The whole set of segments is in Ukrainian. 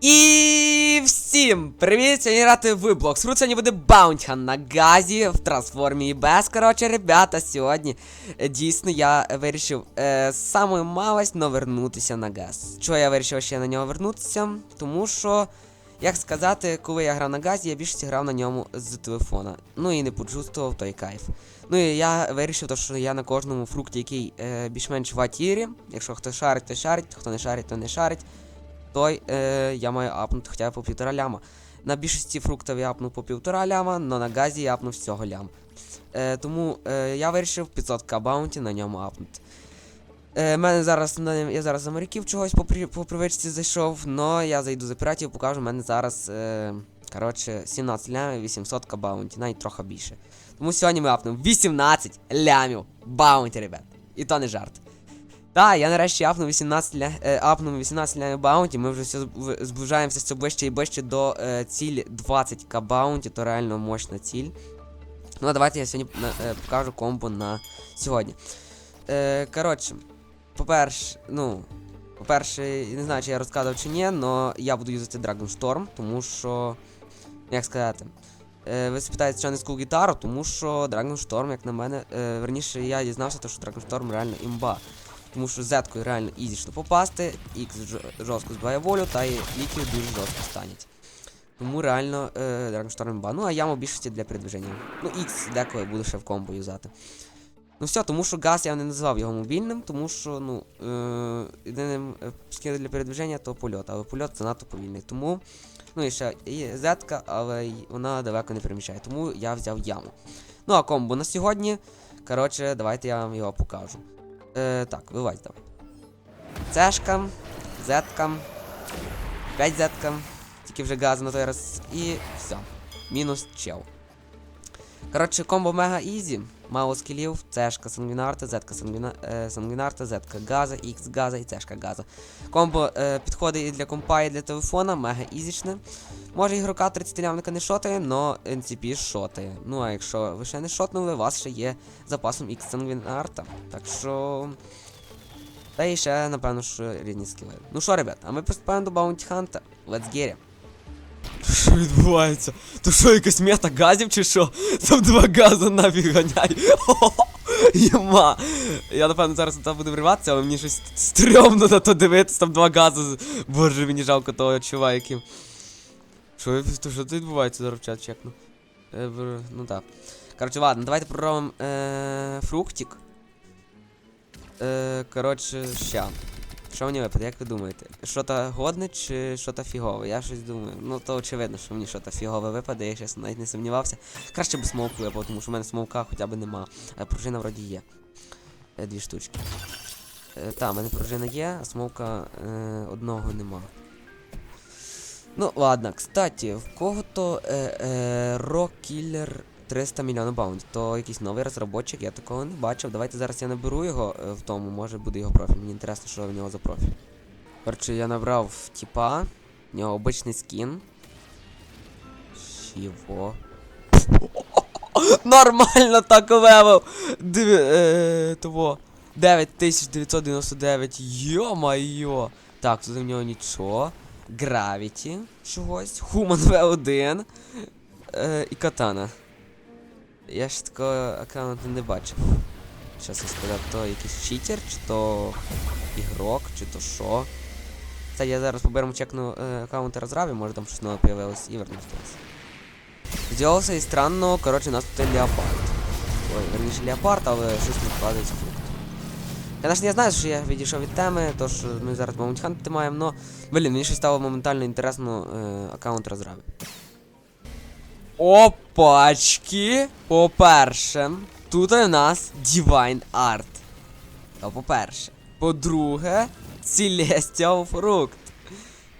І всім привіт! Сьогодні грати в Blox. Fruit сьогодні буде Баунтіхан на газі в трансформі без. Коротше, ребята, сьогодні е, дійсно я вирішив е, саме малость но вернутися на газ. Чого я вирішив ще на нього вернутися? Тому що, як сказати, коли я грав на газі, я більше грав на ньому з телефона. Ну і не почувствував той кайф. Ну і я вирішив, то, що я на кожному фрукті, який е, більш-менш в атірі. Якщо хто шарить, то шарить, хто не шарить, то не шарить той е, я маю апнути хоча б по півтора ляма. На більшості фруктів я апнув по півтора ляма, але на газі я апнув всього лям. Е, тому е, я вирішив 500к баунті на ньому апнути. Е, мене зараз, я зараз за моряків чогось по, по привичці зайшов, але я зайду за піратів, покажу, в мене зараз е, коротше, 17 лямів, 800к баунті, навіть трохи більше. Тому сьогодні ми апнемо 18 лямів баунті, ребят. І то не жарт. Так, я нарешті апнув 18 ля... е, апнув 18 лямів баунті, ми вже все зб- зближаємося все ближче і ближче до е, цілі 20к баунті, то реально мощна ціль. Ну а давайте я сьогодні е, покажу комбо на сьогодні. Е, коротше, по-перше, ну, по-перше, не знаю, чи я розказував чи ні, але я буду юзати Dragon Storm, тому що. Як сказати? Е, ви спитаєте, що не скул гітару, тому що Dragon Storm, як на мене, е, верніше я дізнався, що Dragon Storm реально імба. Тому що Z-кою реально ізічно попасти, X жо- жорстко збиває волю, та і ліків дуже жорстко станеть. Тому реально е, Storm імба. Ну а яму більшості для передвиження. Ну, X деколи буду ще в комбо юзати. Ну все, тому що газ я не назвав його мобільним, тому що, ну, е, єдиним е, скидом для передвиження то польот, але польот занадто повільний. Тому. Ну і ще є Z, але вона далеко не переміщає. Тому я взяв яму. Ну а комбо на сьогодні. Коротше, давайте я вам його покажу. Е, так, вилазь давай. Цешка, зетка, 5 зетка, тільки вже газ на той раз. І все. Мінус чел. Коротше, комбо мега ізі. Мало скілів, цешка сангвінарта, зетка е, сангвінарта, зетка газа, ікс газа і цешка газа. Комбо е, підходить для компа, і для телефона, мега ізічне. Може ігрока 30 лямника не шотає, но NCP шотає. Ну а якщо ви ще не шотнули, у вас ще є запасом X Sanguinarta. Так що. Та і ще, напевно, що рідні скіли. Ну що, ребят, а ми приступаємо до Bounty Hunt. Let's get it. Що відбувається? То що, якась мета газів чи що? Там два гази нафіг ганяй. Єма. Я напевно зараз це буду вриватися, але мені щось стрьомно на то дивитися, там два гази. Боже, мені жалко того чува, яким. Що, то що тут відбувається зараз в чат чекну? Е, ну так. Коротше, ладно, давайте проробимо е, фруктик. Е, коротше, ща. Що мені випаде, як ви думаєте? Що-то годне чи що-то фігове? Я щось думаю. Ну то очевидно, що мені щось фігове випаде, я щас навіть не сумнівався. Краще б смоуку випав, тому що в мене смоука хоча б нема. А пружина вроді є. Е, дві штучки. Е, та, в мене пружина є, а смоука е, одного нема. Ну, ладно, кстати, в кого-то е, е, Killer 300 мільйонів баунд. То якийсь новий розробочик, я такого не бачив. Давайте зараз я наберу його е, в тому, може буде його профіль. Мені інтересно, що в нього за профіль. Коротше, я набрав типа, в нього обичний скін. Чого? Нормально так левел! Диви, е, того. 9999. Йо-майо! Так, тут в нього нічого. Гравіті чогось. Human V1. Е, і катана. Я ж такого аккаунту не бачив. Щас я сказав, то якийсь читер, чи то ігрок, чи то що. Це я зараз поберемо чекну е, аккаунт розраві, може там щось нове появилось і вернусь вас. І странно, коротше, у нас тут леопард. Ой, верніше леопард, але щось не вкладається фрукт. Конечно, я знаю, що я відійшов від теми, то що ми зараз маунтханти маємо, но. Блін, мені щось стало моментально інтересно е, аккаунт розрави. Опачки! По-перше, тут у нас Divine Art. То по-перше. По-друге, Celestial Fruit.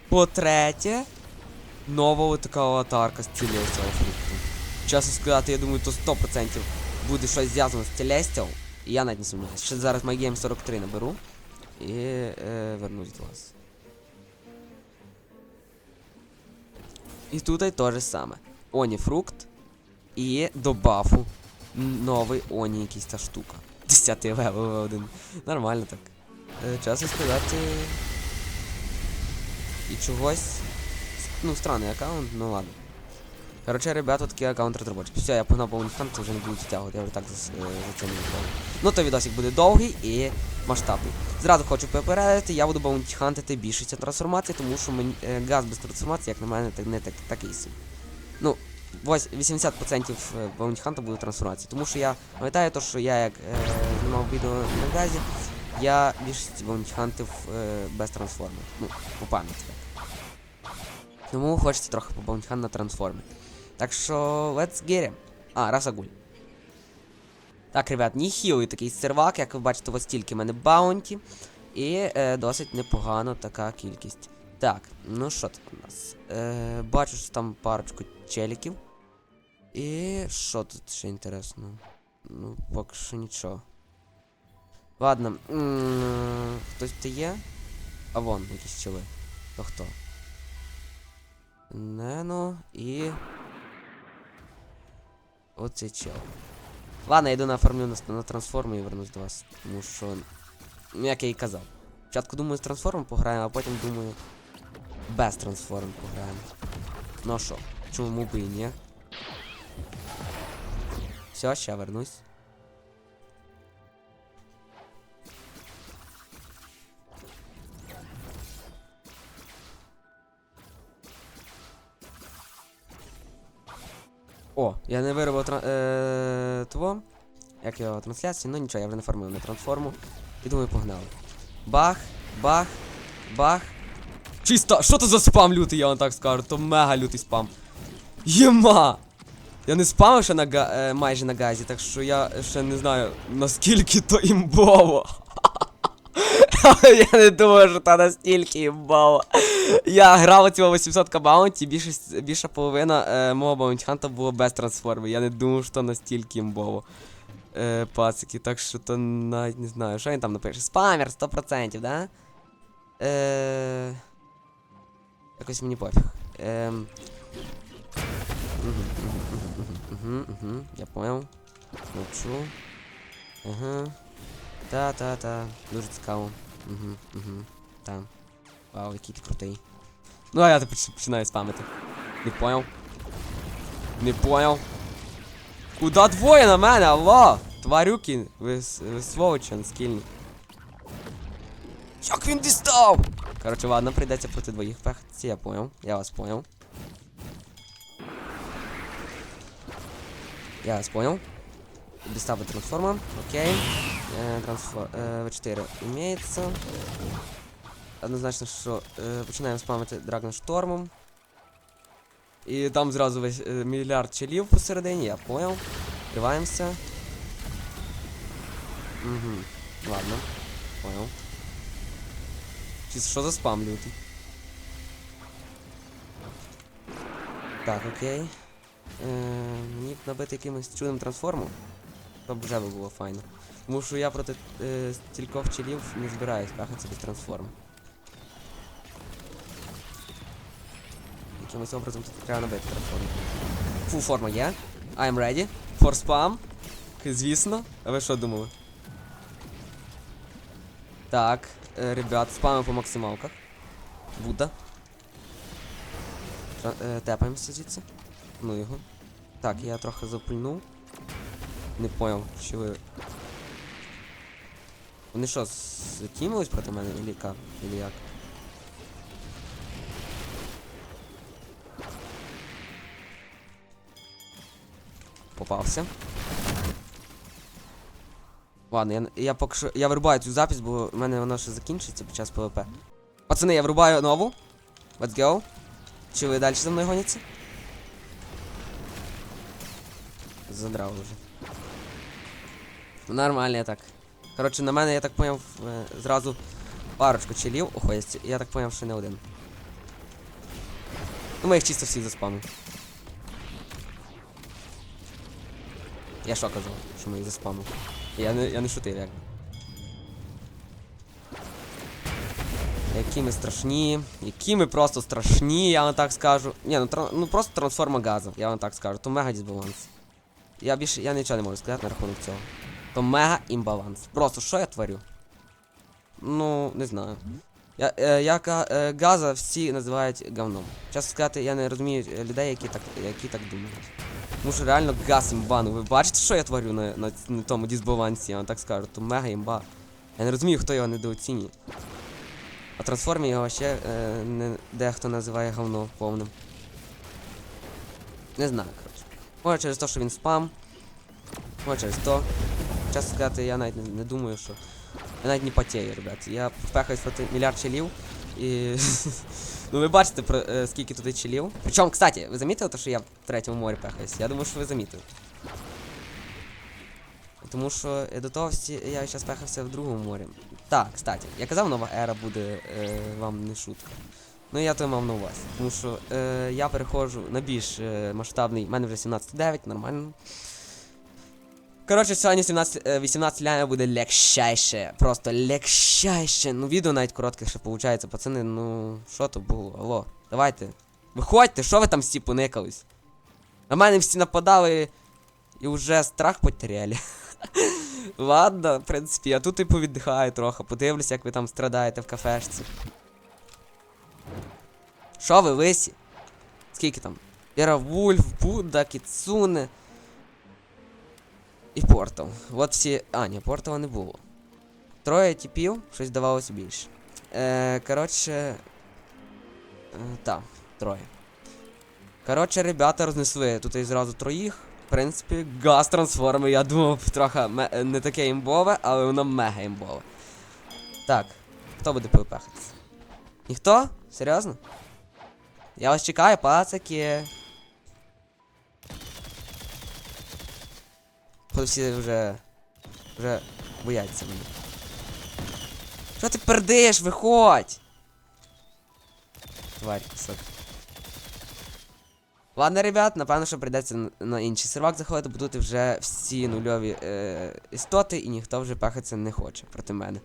По-третє, нова така аватарка з Celestial Fruit. Чесно сказати, я думаю, то 100% буде щось зв'язано з Celestial. І я навіть не сумніваюся. Ще зараз MyGame 43 наберу. І е, вернусь до вас. І тут і те же саме. Оні фрукт. І до бафу. Новий Оні якийсь та штука. 10 левел один. Нормально так. Е, чесно сказати. І чогось. Ну, странний аккаунт, ну ладно. Короче, ребята, такий аккаунт розробочий. Все, я погнав по OnlyFans, це вже не буду тягувати, я вже так за, е, за цим не відправлю. Ну, то відосик буде довгий і масштабний. Зразу хочу попередити, я буду баунтіхантити більше ця трансформація, тому що мені газ без трансформації, як на мене, так не так, такий собі. Ну, вось 80% баунтіханта буде трансформації. Тому що я пам'ятаю, то, що я як е, знімав відео на газі, я більшість баунтіхантив е, без трансформи. Ну, по пам'яті. Тому хочеться трохи по баунтіхан на трансформи. Так що, let's get him. А, Расагуль. Так, ребят, ніхілий такий сервак, як ви бачите, ось стільки в мене баунті. І е, досить непогано така кількість. Так, ну що тут у нас? Е, бачу, що там парочку челіків. І що тут ще інтересно? Ну, поки що нічого. Ладно. Хтось тут є? А вон, якісь чоли. То хто? Нено і. Оцей чел. Ладно, я йду на на, на трансформу і вернусь до вас. Тому що. Ну, як я і казав. Спочатку думаю з трансформом пограємо, а потім думаю. Без трансформ пограємо. Ну що, чому би і ні? Все, ще вернусь. О, я не виробив тра... е... того. Як його трансляції, ну нічого, я вже не формую на трансформу. І думаю, погнали. Бах, бах, бах. Чисто, що це за спам лютий, я вам так скажу, то мега лютий спам. Єма! Я не спамив ще на га... е, майже на газі, так що я ще не знаю наскільки то імбово. Я не думаю, що та настільки імбово. Я грав цього 800 баунті, більшість, більша половина е, мого баунтханта було без трансформи. Я не думав, що настільки імбово. Е, пацики, так що то навіть не знаю. Що він там напише? Спамер 100%, да? Е, якось мені пофіг. Ем. Угу, угу, я понял. Мовчу. Ага. Та-та-та. Дуже цікаво. Угу, угу. Там. Вау, який ти крутий. Ну а я тепер починаю спамити. Не понял. Не понял. Куда двоє на мене, алло? Тварюки, ви, ви сволочі скільні. Як він дістав? Короче, ладно, прийдеться проти двоїх пехатися, я понял. Я вас понял. Я вас понял. Доставить трансформа. Окей. Э, трансфор... Э, В4 имеется. Однозначно, що е, починаємо спамити Драгон Штормом. І там зразу весь е, мільярд челів посередині, я понял. Відкриваємося. Угу. Ладно. Понял. Що за спам лютий? Так, окей. Е, мені б набити якимось чудним трансформом. То б вже би було файно. Тому що я проти е, стількох челів не збираюсь пахатися без трансформу. Якимось образом тут треба набити трансформу. Фу, форма є. I'm ready. For spam. Звісно. А ви що думали? Так, е, ребят, спамимо по максималках. Будда. Тра- е, Тепаємося звідси. Ну його. Так, я трохи запульнув. Не понял, що ви. Вони що, закинулись проти мене, или як? Или як? Попався. Ладно, я, я поки що. Я вирубаю цю запись, бо в мене вона ще закінчиться під час ПВП. Пацани, я вирубаю нову. Let's go. Чи ви далі за мною гоняться? Задрав уже. Ну, Нормально, я так. Коротше, на мене, я так поняв, е, зразу парочку челів уходять. Я так поняв, що не один. Ну, ми їх чисто всіх заспамив. Я що казав, що ми їх заспамив. Я не, я не шутив, як. Які ми страшні, які ми просто страшні, я вам так скажу. Ні, ну, тра- ну просто трансформа газу, я вам так скажу. То мега дисбаланс. Я більше я нічого не можу сказати на рахунок цього. То мега імбаланс. Просто що я творю? Ну, не знаю. Я, е, я е, газа всі називають говном. Чесно сказати, я не розумію е, людей, які так, які так думають. Тому що реально газ імбану. Ви бачите, що я творю на, на, на тому дисбалансі, я вам так скажу, то мега імба. Я не розумію, хто його недооцінює. А трансформі його ще е, не, дехто називає говно повним. Не знаю, коротше. Може через те, що він спам. Може через то. Чесно сказати, я навіть не, не думаю, що. Я навіть не потею, ребят. Я впехаюсь проти мільярд челів. І. ну ви бачите, про, е, скільки тут челів. Причому, кстати, ви замітили те, що я в третьому морі пехаюсь? Я думаю, що ви замітили. Тому що до того всі я зараз пехався в другому морі. Так, кстати, я казав, нова ера буде е, вам не шутка. Ну я то мав на увазі. Тому що е, я переходжу на більш е, масштабний. У мене вже 17.9, нормально. Коротше, сьогодні 17, е, 18 ляня буде легчайше. Просто легчайше. Ну, відео навіть коротке ще виходить, пацани, ну, що то було? Алло, давайте. Виходьте, що ви там всі поникались? На мене всі нападали і вже страх потеряли. Ладно, в принципі, я тут і повіддихаю трохи, подивлюся, як ви там страдаєте в кафешці. Що ви висі? Скільки там? Вульф, Будда, Кіцуне. І Портал. От всі. А, ні, Портала не було. Троє типів, щось давалося більше. Е, коротше. Е, так, троє. Коротше, ребята рознесли тут і зразу троїх. В принципі, газ трансформи, я думав, трохи е, не таке імбове, але воно мега імбове. Так, хто буде пивпехатися? Ніхто? Серйозно? Я вас чекаю, пацаки. Бо всі вже. вже бояться мене. Що ти пердиш? Виходь! Тварь, кусок. Ладно, ребят, напевно, що прийдеться на, інший сервак заходити, бо тут вже всі нульові е, істоти і ніхто вже пехатися не хоче проти мене.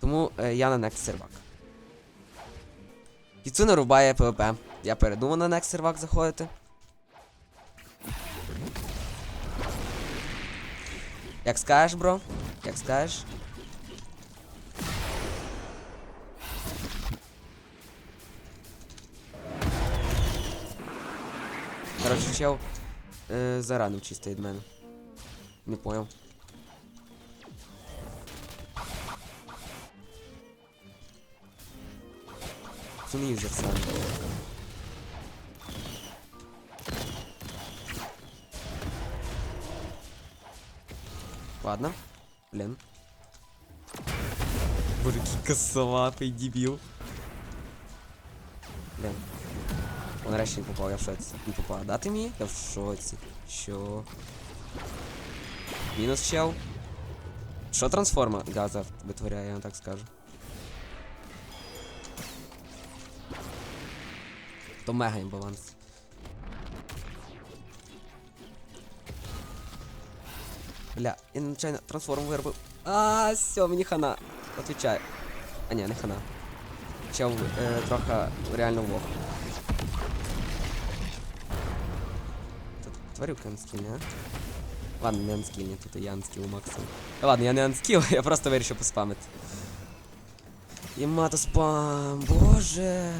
Тому е, я на next сервак. Кіцуна рубає ПВП. Я передумав на next сервак заходити. Як скажеш, бро? Як скажеш? Короче, чел е, заранив чисто від мене. Не понял. Це не юзер сам. Ладно. Блин. Боже, який косоватий дебіл. Блин. Он нарешті не попав, я в шоці. Не попав. Дати мені? Я в шоці. Що? Мінус чел. Що трансформа газа витворяє, я вам так скажу. То мега імбаланс. Бля, я нечайно трансформ виробив. А, все, мені хана. Отвечаю. А ні, не хана. Чел е, трохи реально лох. Тут тварюка анскільні, а? Ладно, не анскільні, тут і я анскіл максимум. Та Ладно, я не анскіл, я просто вирішив поспамити. Ємато спам, боже.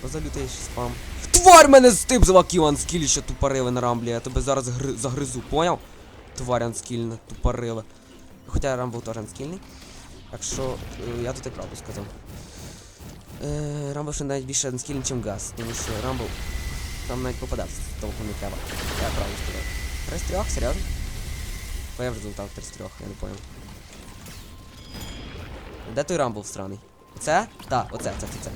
Позалютейший спам. Тварь мене з тип заваків анскілі ще тупорили на рамблі, я тебе зараз гри- загризу, поняв? Тварь анскільна, тупорила. Хоча рамбл теж анскільний. Так що е, я тут і правду сказав. Е, Рамбл ще навіть більше анскільний, ніж газ, тому що Рамбл там навіть попадатися толком не треба. Я правду сказав. Три з трьох, серйозно? Бо я в результат три з трьох, я не понял. Де той Рамбл в странний? Це? Так, оце, це, це, це.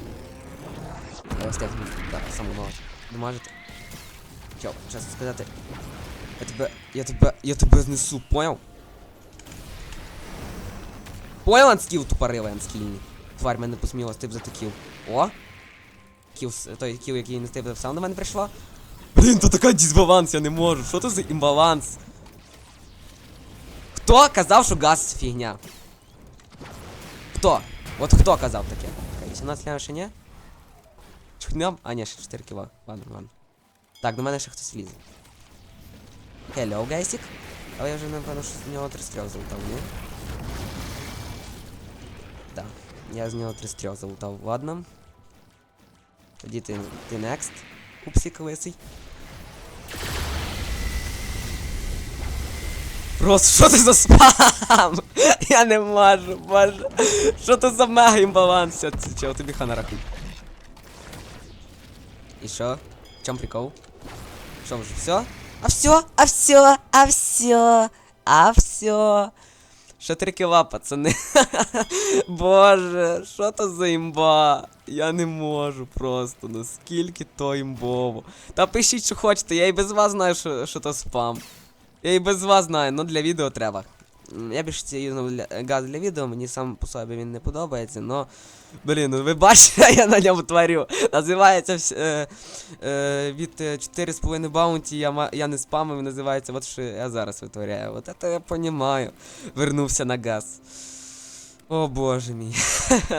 Так, саме мало. Домажити. Чо, чесно сказати. Я тебе. Я тебе. Я тебе знесу, понял? Понял, анскіл тупорилий анскільний. Тварь мене посміла, ти б затиків. О! Кіл, той кіл, який не стив сам до мене прийшла. Блін, то така дисбаланс, я не можу. Що це за імбаланс? Хто казав, що газ фігня? Хто? От хто казав таке? Окей, 18 Чхнем? А, ні, ще 4 кіла. Ладно, ладно. Так, до мене ще хтось лізе. Hello, гайсик. Але я вже напевно, що з нього три стріл залутав, ні? Так. Я з нього три стріл залутав. Ладно. Тоді ти, ти next. Пупсик лисий. Просто що це за спам? Я не можу, боже. Що це за мега імбаланс? Чого тобі хана рахуй. І що? В чому прикол? Що вже все? А все, а все, а все, а все. Ще три кіла, пацани. Боже, що то за імба? Я не можу просто, ну скільки то імбово. Та пишіть, що хочете, я і без вас знаю, що, що то спам. Я і без вас знаю, ну для відео треба. Я більше це юзнув для, газ для відео, мені сам по собі він не подобається, но. Блін, ну ви бачите, я на ньому творю. Називається е, е, від е, 4,5 баунті я, я не спамив, називається, от що я зараз витворяю. От це я понімаю. Вернувся на газ. О боже мій.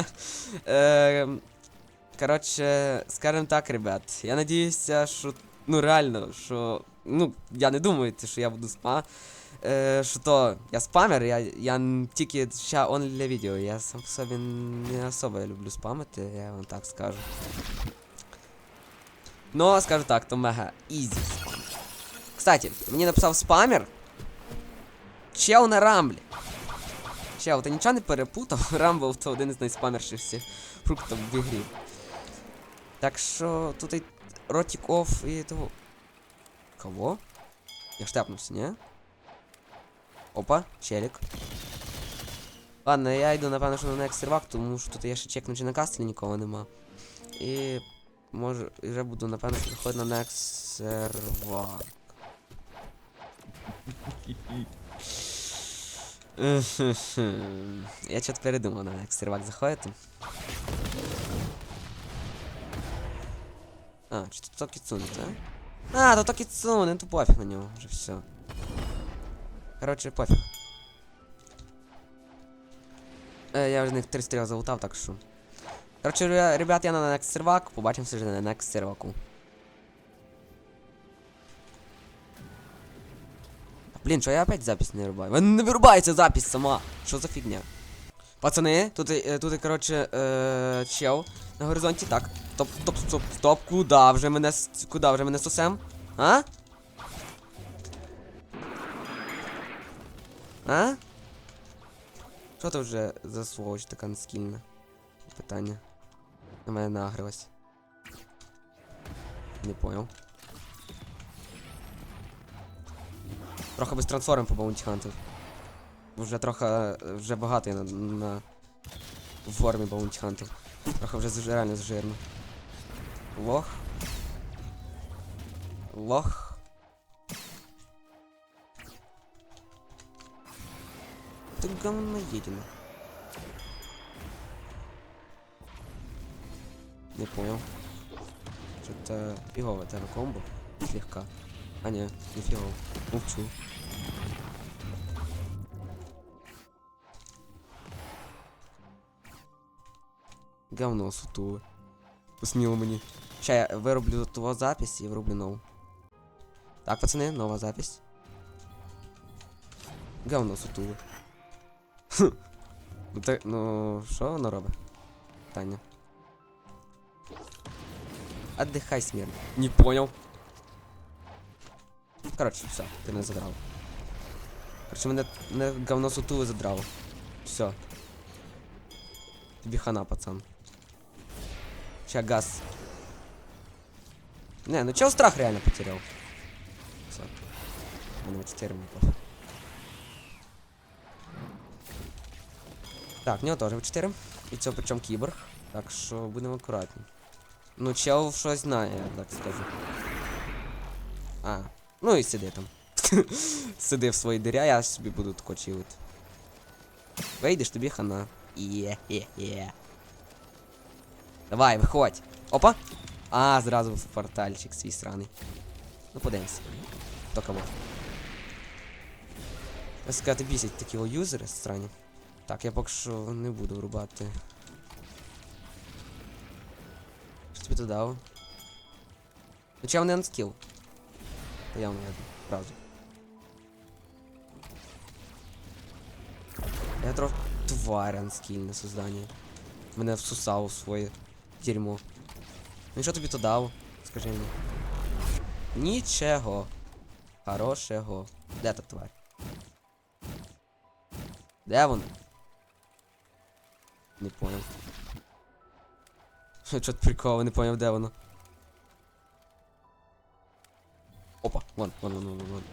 е, коротше, скажем так, ребят, я надіюся, що. Ну реально, що. Ну, я не думаю, що я буду спа. Е, що то я спамер, я, я тільки ще он для відео. Я сам по собі не особо люблю спамити, я вам так скажу. Ну, скажу так, то мега ізі. Кстати, мені написав спамер. Чел на рамблі. Чел, ти нічого не перепутав? Рамбл це один із найспамерших всіх фруктів в ігрі. Так що тут і ротик оф і того. Кого? Я штепнувся, не? Опа, челік. Ладно, я йду, напевно, що на next сервак, тому що тут я ще чекну, чи на кастелі нікого нема. І може вже буду, напевно, що виходити на next. Я чого передумав на next заходити. А, чи тут то кіцуне, так? А, то то кіцуне, то пофіг на нього, вже все. Коротше, пофіг. Е, я вже них три стріли залутав, так що. Коротше, ребят, я на next сервак, побачимося вже на next серваку. Блін, що я опять запись не вирубаю? Вона не вирубається запись сама. Що за фігня? Пацани, тут, е, тут, коротше, е, чел на горизонті. Так. Стоп, стоп, стоп, стоп, куда вже мене, куда вже мене сосем? А? А? Що це вже за сволоч така нескільна? Питання. На мене нагрилась. Не понял. Трохи без трансформ по Bounty Hunter. Вже трохи. вже багато я на, на формі Bounty Hunter. Трохи вже реально зжирно. Лох. Лох. Ты говно едено. Не понял. Что-то фигово это комбо. Слегка. А не, не фигово. Молчу. Говно сутуле. Посміло мені. Ща я вироблю того запись і вироблю нову. Так, пацани, нова запись. Говно сутуле. Ну так, ну, що воно робить? Таня. Отдыхай, смерть. Не понял. Короче, все, ти не задрав. Короче, мене не говно сутуле задрало. Все. Тобі хана, пацан. Ща газ. Не, ну чел страх реально потерял. Все. У него 4 Так, в нього теж 4. І це причому кіборг. Так що будемо акуратні. Ну, чел щось знає, так скажу. А, ну і сиди там. сиди в своїй дирі, а я собі буду тако чилити. Вийдеш, тобі хана. Є-є-є. Давай, виходь. Опа. А, зразу в портальчик свій сраний. Ну, подивимось. Хто кого. Я сказати, бісять такі о юзери странні. Так, я поки що не буду рубати. Що тобі тут дав? Ну чого не анскіл? Та явно я правда. Я трохи тварь, анскільне создання. Мене всусав у своє дерьмо. Ну що тобі то дав? Скажи мені. Нічого. Хорошого. Де та тварь? Де вона? Не понял. Що тут прикол, не поняв, де воно. Опа, вон, вон, вон, вон, вон.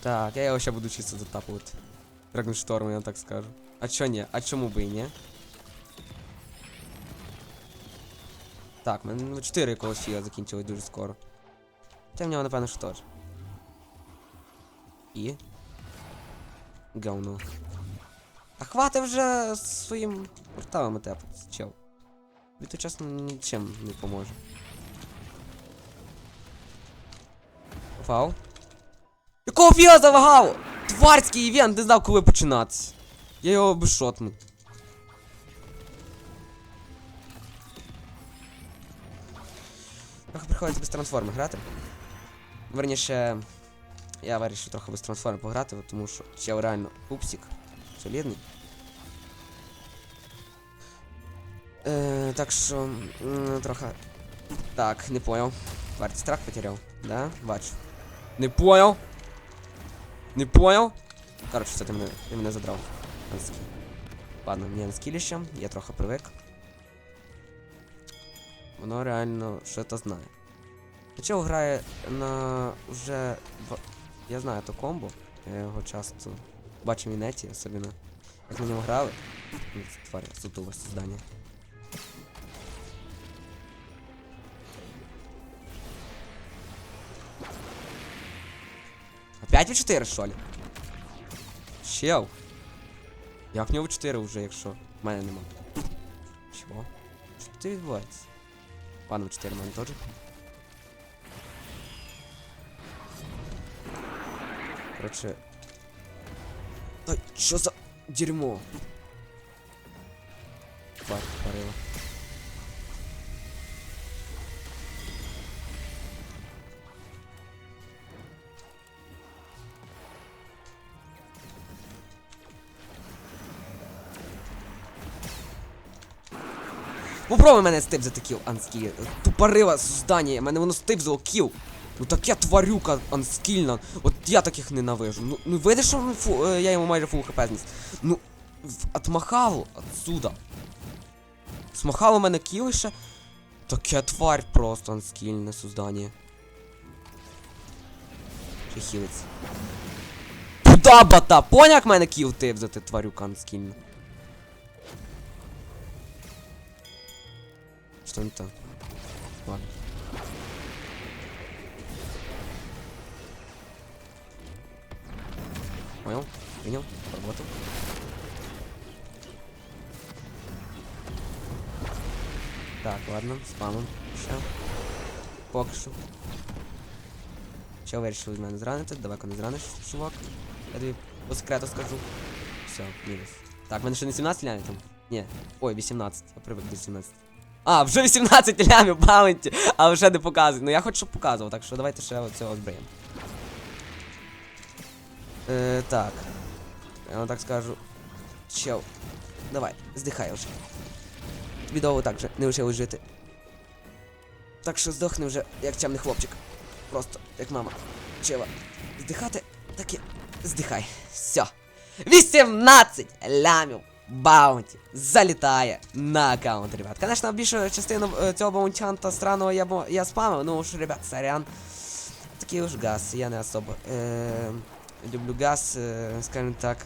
Так, я його ще буду чисто затапувати. Драгоншторм, я так скажу. А чо ні? А чому би і ні? Так, мене ну, 4 колосія закінчили дуже скоро. Хоча в нього, напевно, що теж. І. Говно. А хвати вже своїм порталами тепати, чел. Тобі то чесно нічим не поможе. Вау. Якого фіга залагало? Тварський івент, не знав, коли починатися. Я його безшотну. Трохи приходиться без трансформи грати. Верніше, я вирішив трохи без трансформи пограти, тому що чел реально пупсик. Солідний. Е, так що. трохи. Так, не понял. Тварь, страх потерял. Да? Бачу. Не понял. Не понял. Короче, це ти мене, ти мене задрав. Ладно, мені анскіліще, я трохи привик. Воно реально що-то знає. Чого грає на вже. Я знаю то комбо. Я його часто бачу в інеті, особливо. Як на ньому грали. Ну, Тварь, сутуле создання. Опять в 4 що ли? Чел. Як в нього 4 вже, якщо в мене нема. Чого? Що це відбувається? В 4 в мене теж. Короче. Ай, що за дерьмо? Тварь парила. Попробуй мене стип за таків, анські. Тупорила здання, мене воно стип кіл. Ну таке тварюка анскільна. Я таких ненавижу. Ну, ну видиш, що фу, е, я йому майже фул хп зніс. Ну, отмахав отсюда. Смахало мене кіл ще. Таке тварь просто анскільне создання. Чи хілиться. Куда бата? Як мене кіл ти тварюка анскільна. Что не так? Ладно. Понял? Принял? Работал? Так, ладно, спамом. Ще. Поки що. Ще вирішив з мене зранити. Давай-ка не зраниш, чувак. Я тобі по секрету скажу. Все, мінус. Так, в мене ще не 17 лямів там? Ні. Ой, 18. Я привик до 17. А, вже 18 лямів баунті, а вже не показує. Ну я хочу, щоб показував, так що давайте ще оцього збриємо. Е, так. Я вам так скажу. Чел. Давай, здихай вже. Тобі довго так же не лишилось жити. Так що здохни вже, як чемний хлопчик. Просто, як мама. Чела. Здихати, так і здихай. Все. 18 лямів баунті залітає на аккаунт, ребят. Конечно, більшу частину е, цього баунтянта странного я, я спамив, ну уж, ребят, сорян. Такий уж газ, я не особо е, люблю газ, е, скажімо так,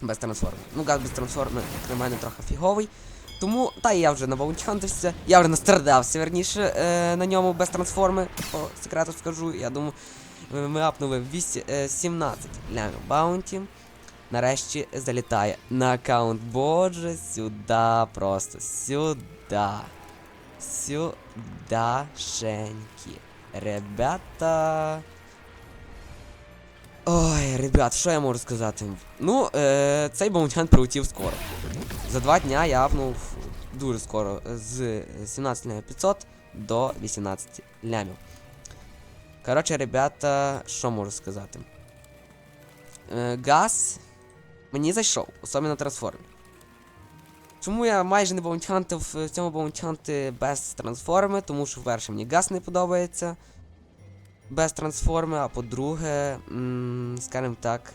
без трансформи. Ну, газ без трансформи для мене трохи фіговий. Тому, та я вже на баунтянтився, я вже настрадався, верніше, е, на ньому без трансформи, по секрету скажу. Я думаю, е, ми апнули 200, е, 17 лямів баунті. Нарешті залітає на аккаунт. Боже, сюди просто. Сюди. Сюдашеньки. Ребята. Ой, ребят, що я можу сказати? Ну, е, цей баунтян прилетів скоро. За два дня я апнув дуже скоро з 17 лямів 500 до 18 лямів. Коротше, ребята, що можу сказати? Е, газ мені зайшов, особливо на трансформі. Чому я майже не баунтхантив в цьому баунтханти без трансформи? Тому що, перше, мені газ не подобається без трансформи, а по-друге, скажімо так.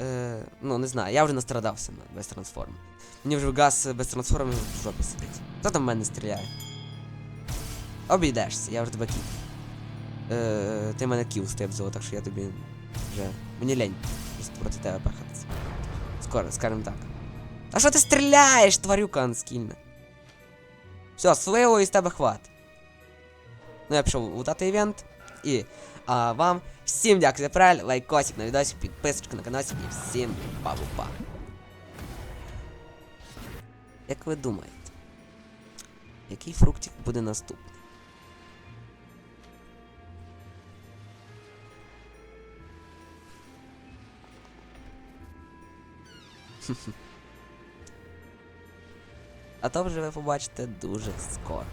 Е, ну, не знаю, я вже настрадався на- без трансформи. Мені вже газ без трансформи в жопі сидить. Хто там в мене стріляє? Обійдешся, я вже тебе кіл. Е, ти мене кіл степзо, так що я тобі вже. Мені лень проти тебе пахатися. Скоро, скажімо так. А що ти стріляєш, тварюка анскільна? Все, сливо і з тебе хват. Ну я пішов у тата івент. І а вам всім дякую за перегляд, лайкосик на відосик, підписочку на каналчик і всім па-па. Як ви думаєте, який фруктик буде наступний? А то вже ви побачите дуже скоро.